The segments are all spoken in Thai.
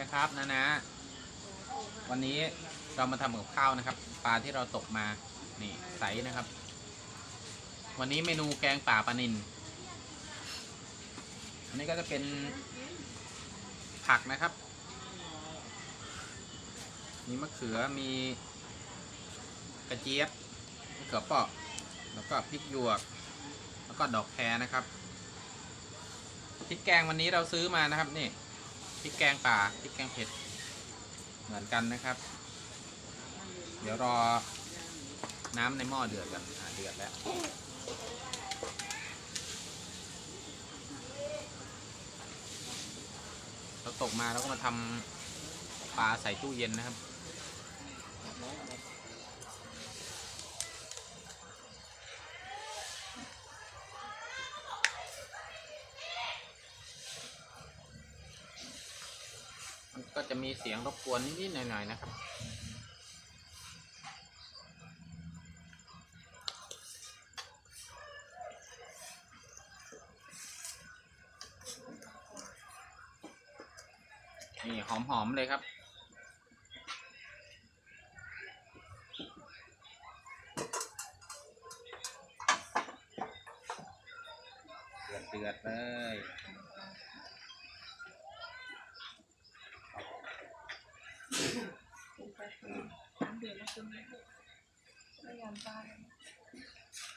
นะครับนะนะวันนี้เรามาทำกับข้าวนะครับ ปลาที่เราตกมานี่ใสนะครับ วันนี้เมนูแกงป่าปลานินอันนี้ก็จะเป็นผักนะครับ มีมะเขือมีกระเจี๊ยบมะเขือเปราะแล้วก็พริกหยวก แล้วก็ดอกแครนะครับพริกแกงวันนี้เราซื้อมานะครับนี่ พริกแกงป่าพริกแกงเผ็ด เหมือนกันนะครับ เดี๋ยวรอน้ำในหม้อเดือดกันเดือดแล้วเราตกมาแล้วก็มาทำปลาใส่ตู้เย็นนะครับ ก็จะมีเสียงรบกวนนิดๆหน่อยๆนะครับ นี่หอมๆเลยครับเดือดเดือ ดๆเลย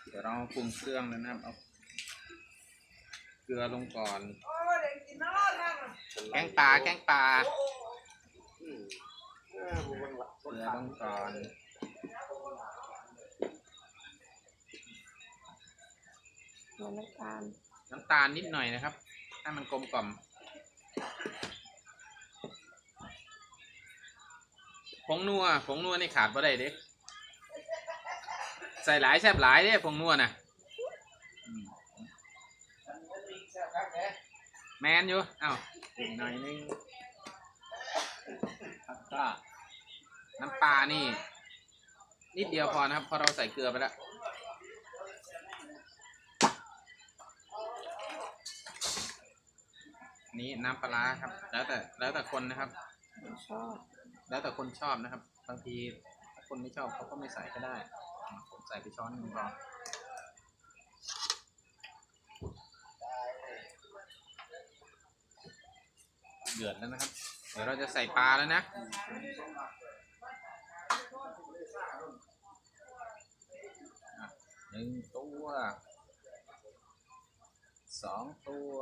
เดี๋ยวเราปรุงเครื่องแล้วนะครับเอาเกลือลงก่อนแกงปลาแกงปลาเกลือลงก่อนเหมือนน้ำตาลน้ำตาลนิดหน่อยนะครับ ให้มันกลมกล่อม งนัวผงนัวนี่ขาดบ่ได้เด้ใส่หลายแซ่บหลายเด้ผงนัวน่ะอืมแมนอยู่เอ้าอีกหน่อยนึงครับก็น้ำปลานี่ นิดเดียวพอนะครับเพอเราใส่เกลือไปแล้วนี่น้ำปลาร้าครับ แล้วแต่แล้วแต่คนนะครับชอบ แล้วแต่คนชอบนะครับ บางทีถ้าคนไม่ชอบเขาก็ไม่ใส่ก็ได้ ผมใส่ไปช้อนหนึ่งก่อนเดือดแล้วนะครับ เดี๋ยวเราจะใส่ปลาแล้วนะหนึ่งตัวสองตัว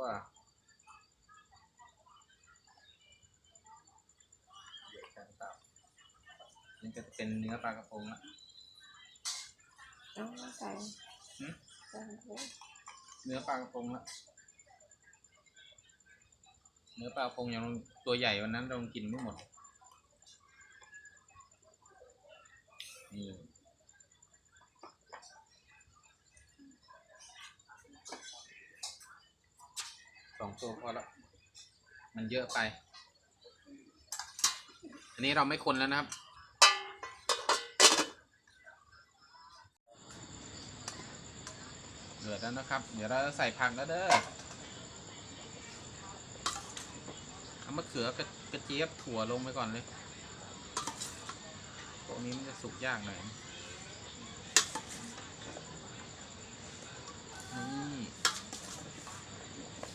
เดี๋ยวกันครับ นี่จะเป็นเนื้อปลากระพงละเอาใส่หืมใส่เลยเนื้อปลากระพงละเนื้อปลากระพงยังตัวใหญ่วันนั้นเรากินไม่หมดนี่สองตัวพอแล้วมันเยอะไป อันนี้เราไม่คนแล้วนะครับ ดือดแล้วนะครับ เดี๋ยวเราจะใส่ผักแล้วเด้อเอามะเขือกระกระเจี๊ยบถั่วลงไปก่อนเลยพวกนี้มันจะสุกยากหน่อยนี่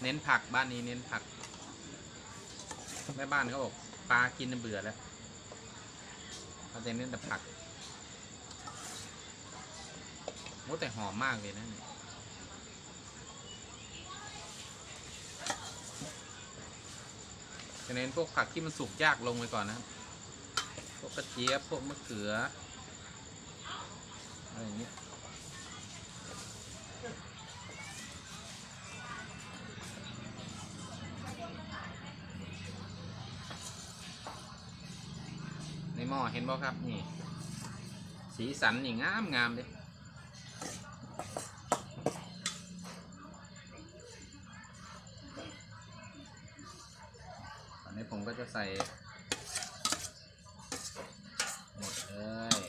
เน้นผักบ้านนี้เน้นผัก แม่บ้านเขาบอกปลากินเบื่อแล้วเขาจะเน้นแต่ผักโอ้แต่หอมมากเลยนะเนี่ย จะเน้นพวกผักที่มันสุกยากลงไปก่อนนะครับ พวกกระเจี๊ยบ พวกมะเขือ อะไรอย่างเงี้ยในหม้อเห็นบ่ครับ นี่ สีสันนี่งามงามเลย ก็จะใส่ หมดเลย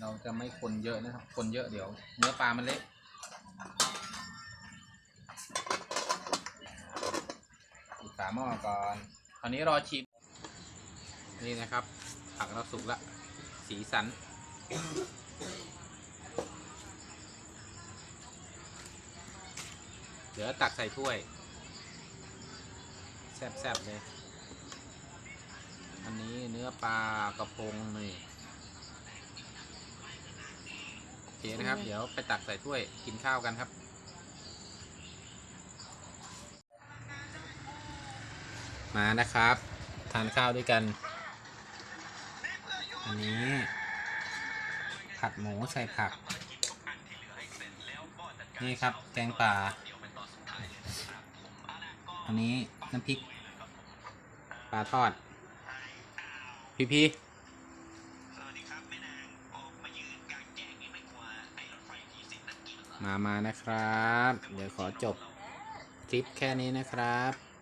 เราจะไม่คนเยอะนะครับ คนเยอะเดี๋ยว เนื้อปลามันเละปิดฝามหม้อก่อนคราวนี้รอชิม นี่นะครับ ผักเราสุกละ สีสันเดี๋ยวตักใส่ถ้วย แซ่บๆเลย อันนี้เนื้อปลากระพงนี่โอเคนะครับ เดี๋ยวไปตักใส่ถ้วยกินข้าวกันครับ มานะครับ ทานข้าวด้วยกัน อันนี้ ผัดหมูใส่ผัก นี่ครับแกงป่าอันนี้น้ำพริกป ลาทอด พี่พี่มามานะครับ เดี๋ยวขอจบคลิปแค่นี้นะครับ